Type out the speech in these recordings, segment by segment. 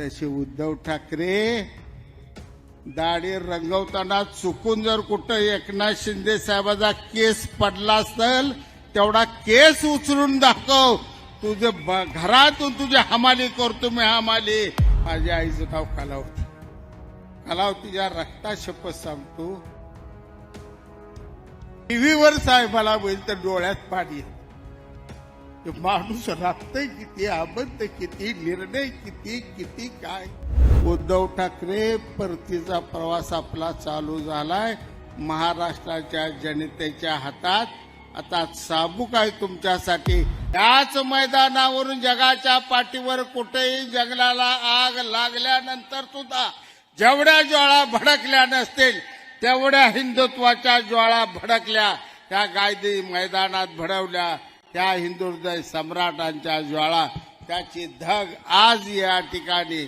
तसे उद्धव ठाकरे दाढी रंगवताना चुकून जर कुठं एकनाथ शिंदे साहेबाचा केस पडला असेल तेवढा केस उचलून दाखव. तुझे ब- घरातून तुझी हमाली करतो मी हमाली. माझ्या आईचं नाव कलावती. कलावतीच्या रक्ता शपथ सांगतो. टीव्हीवर साहेबाला होईल तर डोळ्यात पाणी येतं. माणूस राहतंय किती अबद्ध किती निर्णय किती किती काय? उद्धव ठाकरे परतीचा प्रवास आपला चालू झालाय. महाराष्ट्राच्या जनतेच्या हातात. आता साबुक आहे तुमच्यासाठी? याच मैदानावरून जगाच्या पाठीवर कुठेही जंगलाला आग लागल्यानंतर सुद्धा जेवढ्या ज्वाळा भडकल्या नसतील तेवढ्या हिंदुत्वाच्या ज्वाळा भडकल्या. त्या गायदी मैदानात भडवल्या. त्या हिंदुहृदय सम्राटांच्या ज्वाळा त्याची धग आज या ठिकाणी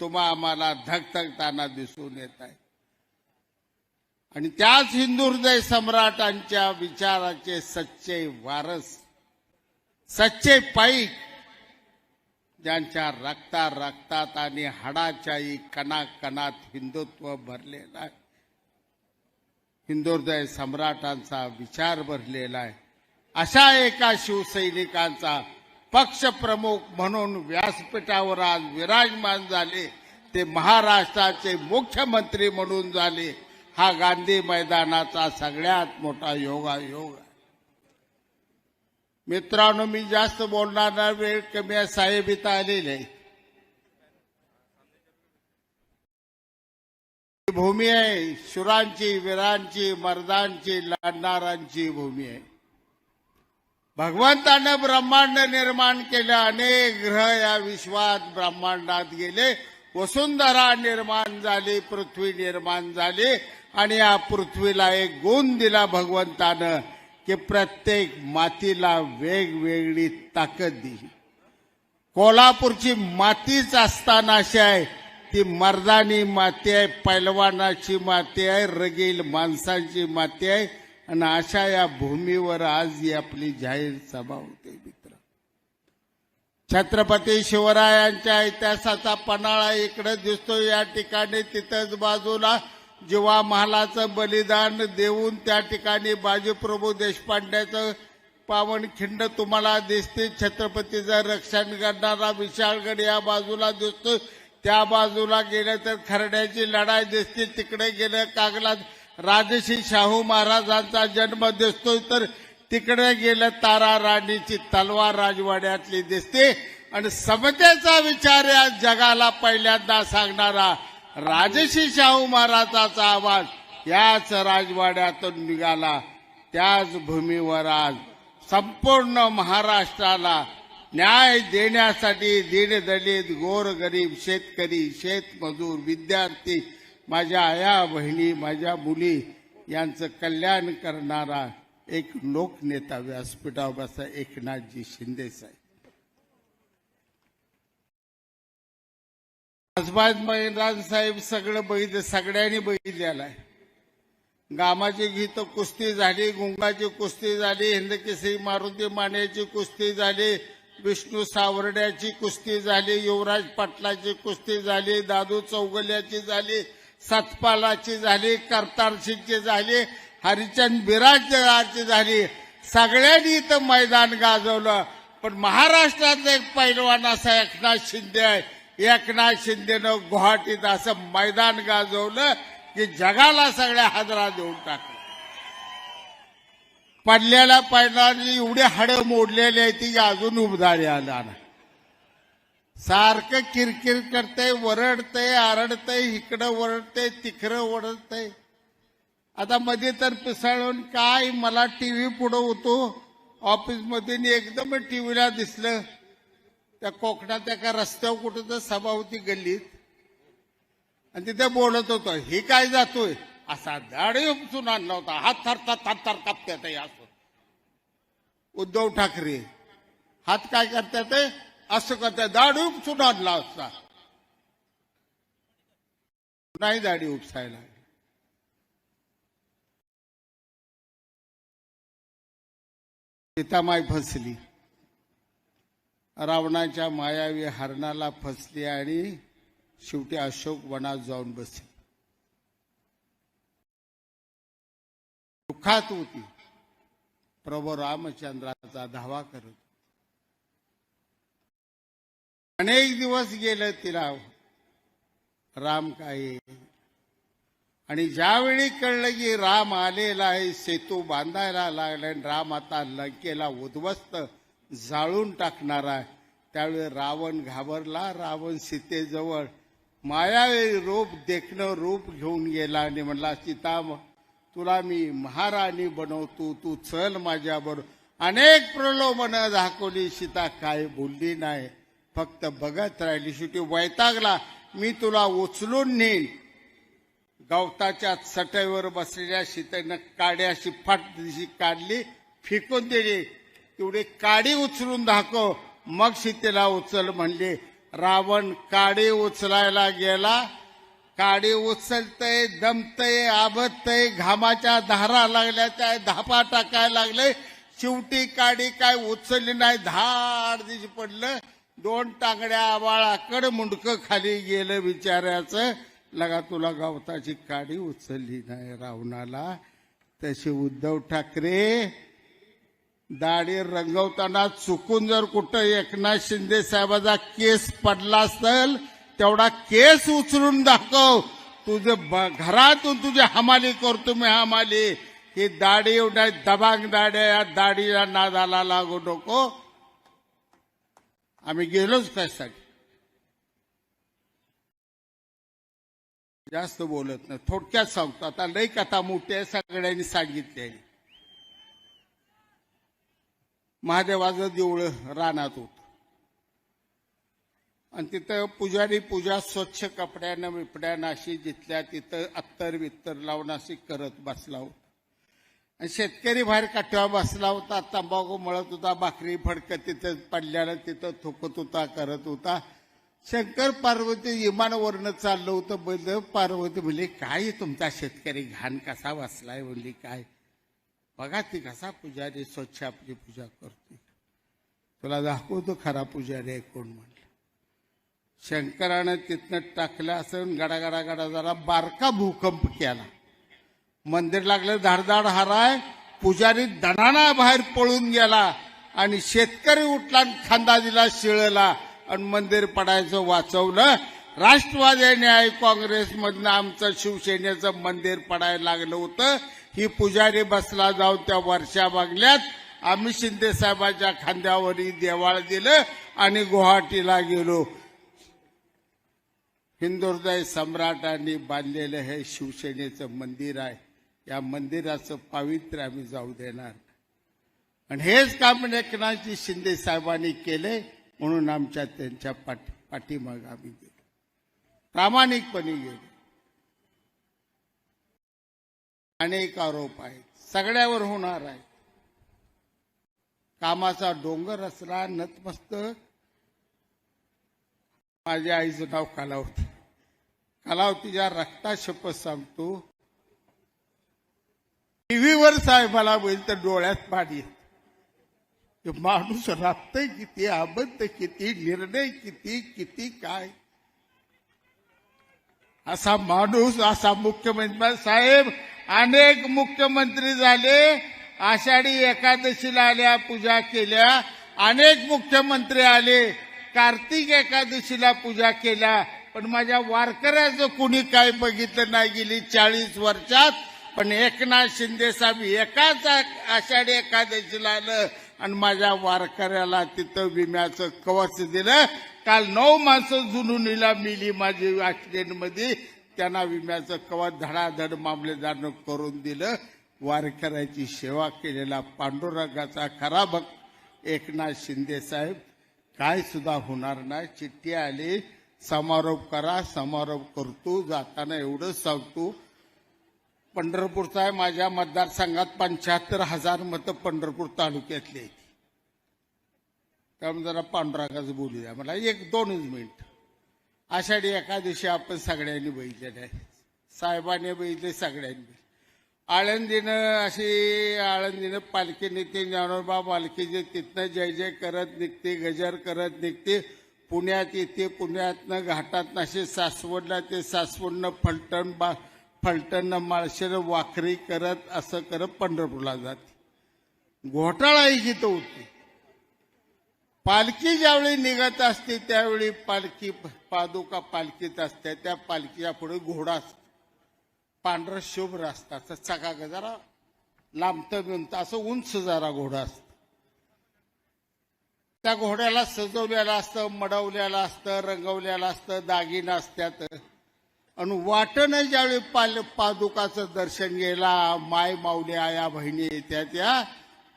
तुम्हा आम्हाला धगधगताना दिसून येत आहे. आणि त्याच हिंदू हृदय सम्राटांच्या विचाराचे सच्चे वारस सच्चे पाईक ज्यांच्या रक्ता रक्तात आणि हाडाच्याही कणाकणात हिंदुत्व भरलेलं आहे. हिंदुहृदय सम्राटांचा विचार भरलेला आहे. अशा एका शिवसैनिकांचा पक्षप्रमुख म्हणून व्यासपीठावर आज विराजमान झाले. ते महाराष्ट्राचे मुख्यमंत्री म्हणून झाले. हा गांधी मैदानाचा सगळ्यात मोठा योगायोग आहे. मित्रांनो मी जास्त बोलणार वेळ कमी आहे. साहेब इथं आलेले भूमी आहे. शुरांची वीरांची मर्दांची लढणारांची भूमी आहे. भगवंतानं ब्रह्मांड निर्माण केले अनेक ग्रह या विश्वात ब्रह्मांडात गेले. वसुंधरा निर्माण झाली पृथ्वी निर्माण झाली आणि या पृथ्वीला एक गुण दिला भगवंतानं की प्रत्येक मातीला वेगवेगळी ताकद दिली. कोल्हापूरची मातीच असताना अशी आहे ती मर्दानी माती आहे पैलवानाची माती आहे रगील माणसांची माती आहे आणि अशा या भूमीवर आज ही आपली जाहीर सभा होते मित्र. छत्रपती शिवरायांच्या इतिहासाचा पन्हाळा इकडे दिसतो या ठिकाणी तिथंच बाजूला जीवा महालाचं बलिदान देऊन त्या ठिकाणी बाजीप्रभू देशपांड्याचं पावनखिंड तुम्हाला दिसते. छत्रपतीचं रक्षण करणारा विशाळगड या बाजूला दिसतो त्या बाजूला गेलं तर खरड्याची लढाई दिसते. तिकडे गेलं कागलात राजश्री शाहू महाराजांचा जन्म दिसतोय तर तिकडे गेलं तारा राणीची तलवार राजवाड्यातली दिसते. आणि समतेचा विचार या जगाला पहिल्यांदा सांगणारा राजश्री शाहू महाराजाचा आवाज याच राजवाड्यातून निघाला. त्याच भूमीवर आज संपूर्ण महाराष्ट्राला न्याय देण्यासाठी दीनदलित गोरगरीब शेतकरी शेतमजूर विद्यार्थी माझ्या आया बहिणी माझ्या मुली यांचं कल्याण करणारा एक लोकनेता व्यासपीठावर बसा एकनाथजी शिंदे साहेब. आजबाज महिराज साहेब सगळं बैद सगळ्यांनी बघितलेलं आहे. गामाची गीत कुस्ती झाली गुंगाची कुस्ती झाली हिंदकेसरी मारुती मानेची कुस्ती झाली विष्णू सावर्ड्याची कुस्ती झाली युवराज पाटलाची कुस्ती झाली दादू चौगल्याची झाली सतपालाची झाली करतारसिंगची झाली हरिचंद बिराजदारची झाली. सगळ्यांनी इथं मैदान गाजवलं. पण महाराष्ट्रातलं एक पैलवान असा एकनाथ शिंदे आहे. एकनाथ शिंदेनं गुवाहाटीत असं मैदान गाजवलं की जगाला सगळ्या हादरा देऊन टाकलं. पडलेल्या पैलवानी एवढे हाडं मोडलेले आहेत ती अजून उबदारी आला ना सारखं किरकिर करते वरडतंय आरडतंय इकडं वरडतंय तिकडं वरडतंय आता मध्ये तर पिसाळून काय मला टीव्ही पुढं होतो ऑफिसमध्ये एकदम एकदम टीव्हीला दिसलं त्या कोकणात एका रस्त्यावर कुठं तर सभा होती गल्लीत आणि तिथे बोलत होतो हे काय जातोय असा दाढी उपसून आणला होता हात थरता थरथर कापत्यात असं उद्धव ठाकरे हात काय करतात असं करतात दाढी उपसून आणला असता. नाही दाढी उपसायला. सीतामाय फसली. रावणाच्या मायावी हरणाला फसली आणि शेवटी अशोक वनात जाऊन बसली. दुःखात होती. प्रभू रामचंद्राचा धावा करत अनेक दिवस गेलं तिला. राम काय? आणि ज्यावेळी कळलं की राम आलेला आहे सेतू बांधायला लागला आणि राम आता लंकेला उद्ध्वस्त जाळून टाकणार आहे. त्यावेळी रावण घाबरला रावण सीतेजवळ मायावेळी रूप देखणं रूप घेऊन गेला आणि म्हणला सीता तुला मी महाराणी बनवतो तू चल माझ्याबरोबर. अनेक प्रलोभनं दाखवली सीता काय बोलली नाही? फक्त बघत राहिली. शेवटी वैतागला मी तुला उचलून नेईन. गवताच्या चटईवर बसलेल्या सीतेनं काड्याशी अशी फाट दिशी काढली फेकून दिली. तेवढी काडी उचलून दाखव. मग सीतेला उचल म्हणले रावण काडी उचलायला गेला. काडी उचलतय दमतय आबतय घामाच्या धारा लागल्या त्या धापा टाकायला लागले. शेवटी काडी काय उचलली नाही धाड दिशी पडलं. दोन टांगड्या आबाळाकड मुंडकं खाली गेलं बिचाऱ्याचं. लगा तुला गवताची काडी उचलली नाही रावणाला. तसे उद्धव ठाकरे दाढी रंगवताना चुकून जर कुठं एकनाथ शिंदे साहेबाचा केस पडला असेल तेवढा केस उचलून दाखव. तुझं घरातून तुझी हमाली करतो मी हमाली. ही दाढी एवढ्या दबांग दाढ्या या दाढीला नादाला लागू नको. आम्ही गेलोच त्यासाठी. जास्त बोलत नाही. थोडक्यात सांगतो. आता लई कथा मोठी आहे सगळ्यांनी सांगितली महादेवाचं देऊळ रानात होत. आणि तिथं पुजारी पूजा स्वच्छ कपड्यानं बिपड्यानं अशी जिथल्या तिथं अत्तर वित्तर लावून अशी करत बसला होता. आणि शेतकरी बाहेर काठ्यावर बसला होता तंबाखू मळत होता भाकरी फडकत तिथं पडल्यानं तिथं थुकत होता करत होता. शंकर पार्वती विमानावरनं चाललं होतं बैल पार्वती म्हणली काय तुमचा शेतकरी घाण कसा बसलाय? म्हणली काय? बघा ती कसा पुजारी स्वच्छ आपली पूजा करते. तुला दाखवतो खरा पुजारी आहे कोण म्हणलं. शंकरानं तिथनं टाकलं असं गडा गडा गडा जरा बारका भूकंप केला. मंदिर लागलं धाडधाड हाराय पुजारी दणाना बाहेर पळून गेला आणि शेतकरी उठला खांदा दिला शिळला आणि मंदिर पडायचं वाचवलं. राष्ट्रवादी न्याय काँग्रेसमधनं आमचं शिवसेनेचं मंदिर पडायला लागलं होतं. ही पुजारी बसला जाऊन त्या वर्षा बघल्यात. आम्ही शिंदे साहेबांच्या खांद्यावरही देवाळ दिलं आणि गुवाहाटीला गेलो. हिंदुहृदय सम्राटांनी बांधलेलं हे शिवसेनेचं मंदिर आहे. या मंदिराचं पावित्र्य आम्ही जाऊ देणार. आणि हेच काम एकनाथजी शिंदे साहेबांनी केले म्हणून आमच्या त्यांच्या पाठी पाठीमाग आम्ही गेलो. प्रामाणिकपणे गेलो. अनेक आरोप आहेत. सगळ्यावर होणार आहे कामाचा डोंगर असला नतमस्तक. माझ्या आईचं नाव कलावती. कलावतीच्या रक्ता शपथ सांगतो. टीव्हीवर साहेबाला होईल तर डोळ्यात पाणी माणूस राबतय किती आबद्ध किती निर्णय किती किती काय? असा माणूस असा मुख्यमंत्री साहेब अनेक मुख्यमंत्री झाले आषाढी एकादशीला आल्या पूजा केल्या अनेक मुख्यमंत्री आले कार्तिक एकादशीला पूजा केल्या पण माझ्या वारकऱ्याचं कुणी काय बघितलं नाही गेली चाळीस वर्षात पण एकनाथ शिंदे साहेब एकाच आषाढी एकादशीला आलं आणि माझ्या वारकऱ्याला तिथं विम्याचं कवच दिलं. काल नऊ माणसं जुनुनीला मिली माझी मध्ये त्यांना विम्याचं कवच धडाधड मामलेदारनं करून दिलं. वारकऱ्याची सेवा केलेला पांडुरंगाचा खरा भक्त एकनाथ शिंदे साहेब. काय सुद्धा होणार नाही. चिठ्ठी आली. समारोप करा समारोप करतो. जाताना एवढंच सांगतो. पंढरपूरचा आहे. माझ्या मतदारसंघात पंच्याहत्तर हजार मतं पंढरपूर तालुक्यातली आहेत. त्यामुळे जरा पांडुरंगाचं बोलूया. मला एक दोनच मिनिट. आषाढी एकादशी आपण सगळ्यांनी बघितलेलं आहे. साहेबांनी बघितले सगळ्यांनी आळंदीनं अशी आळंदीनं पालखी निघते ज्ञानोबा पालखीचे तिथनं जय जय करत निघते गजर करत निघते. पुण्यात येते पुण्यातनं घाटात असे सासवडला ते सासवडनं फलटण बा फलटणनं माळशेर वाखरी करत असं करत पंढरपूरला जाते. घोटाळा ही जिथं होती. पालखी ज्यावेळी निघत असते त्यावेळी पालखी पादुका पालखीत असते त्या पालखीच्या पुढे घोडा असतो. पांढरं शुभ्र असतात असं चका जरा लांबतं बिंबतं असं उंच जरा घोडा असतो. त्या घोड्याला सजवलेलं असतं मडवलेलं असतं रंगवलेलं असतं दागिनं असत्यात आणि वाटणं ज्यावेळी पाल पादुकाचं दर्शन गेला माय माऊली आया बहिणी येत्या त्या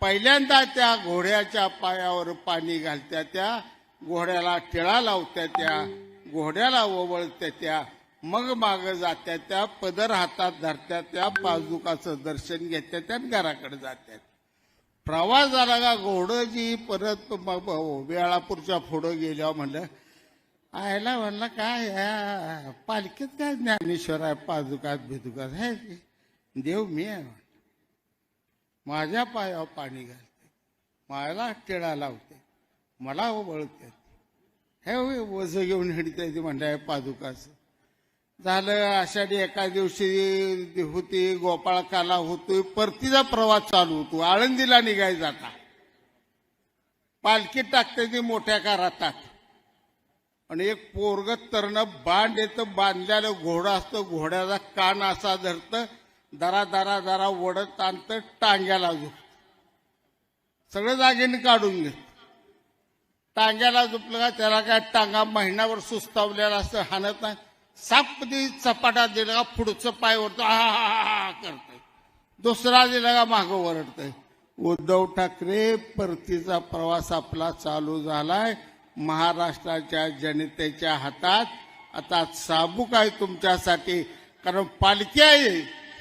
पहिल्यांदा त्या घोड्याच्या पायावर पाणी घालत्या त्या घोड्याला टिळा लावत्या त्या घोड्याला ओवळत्या त्या मग माग जात्या त्या पदर हातात धरत्या त्या पादुकाचं दर्शन घेत्या त्या घराकडे जात्यात प्रवास झाला का घोडं जी परत मग वेळापूरच्या पुढं गेल्यावर म्हणलं आयला म्हणला काय या पालखीत काय ज्ञानेश्वर आहे पादुकात बिदुकात हे देव मी आहे. म्हणे. माझ्या पायावर पाणी घालते मला टिळा लावते मला वळते हे होय, वज घेऊन हिडता येते म्हणलं पादुकाचं. झालं आषाढी एका दिवशी होती गोपाळकाला होतोय परतीचा प्रवास चालू होतो आळंदीला निघाय जाता पालखी टाकते ती मोठ्या कारात टाकते आणि एक पोरग तरण बांध येतं बांधलेलं घोडं असतं घोड्याचा कान असा धरतं दरा दरा दरा वडत आणतं टांग्याला झोपत. सगळं जागेने काढून घेत. टांग्याला झोपलं का त्याला काय टांगा महिनाभर सुस्तावलेला असतं हाणत नाही. सापदी चपाटा दिला का पुढचं पाय वरतो हा हा हा हा करतंय. दुसरा दिला का मागं वरडतंय उद्धव ठाकरे परतीचा प्रवास आपला चालू झालाय. महाराष्ट्राच्या जनतेच्या हातात आता साबूक आहे तुमच्यासाठी कारण पालखी आहे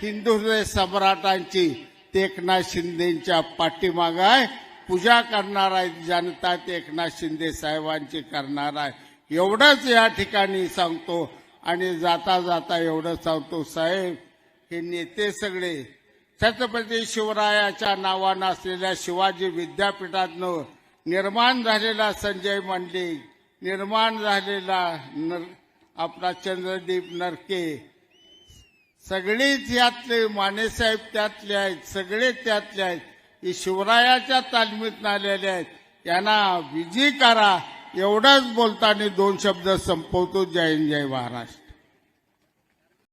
हिंदू हृदय सम्राटांची. ते एकनाथ शिंदेच्या पाठीमाग आहे. पूजा करणार आहे जनता ते एकनाथ शिंदे साहेबांची करणार आहे. एवढंच या ठिकाणी सांगतो आणि जाता जाता एवढं सांगतो साहेब हे नेते सगळे छत्रपती शिवरायाच्या नावानं असलेल्या शिवाजी विद्यापीठातनं निर्माण झालेला संजय मंडलिक निर्माण झालेला नर आपला चंद्रदीप नरके. सगळेच यातले मानेसाहेब त्यातले आहेत सगळे त्यातले आहेत. हे शिवरायाच्या तालमीत आलेले आहेत. यांना विजयी करा. एवढंच बोलताना दोन शब्द संपवतो. जय हिंद, जय महाराष्ट्र.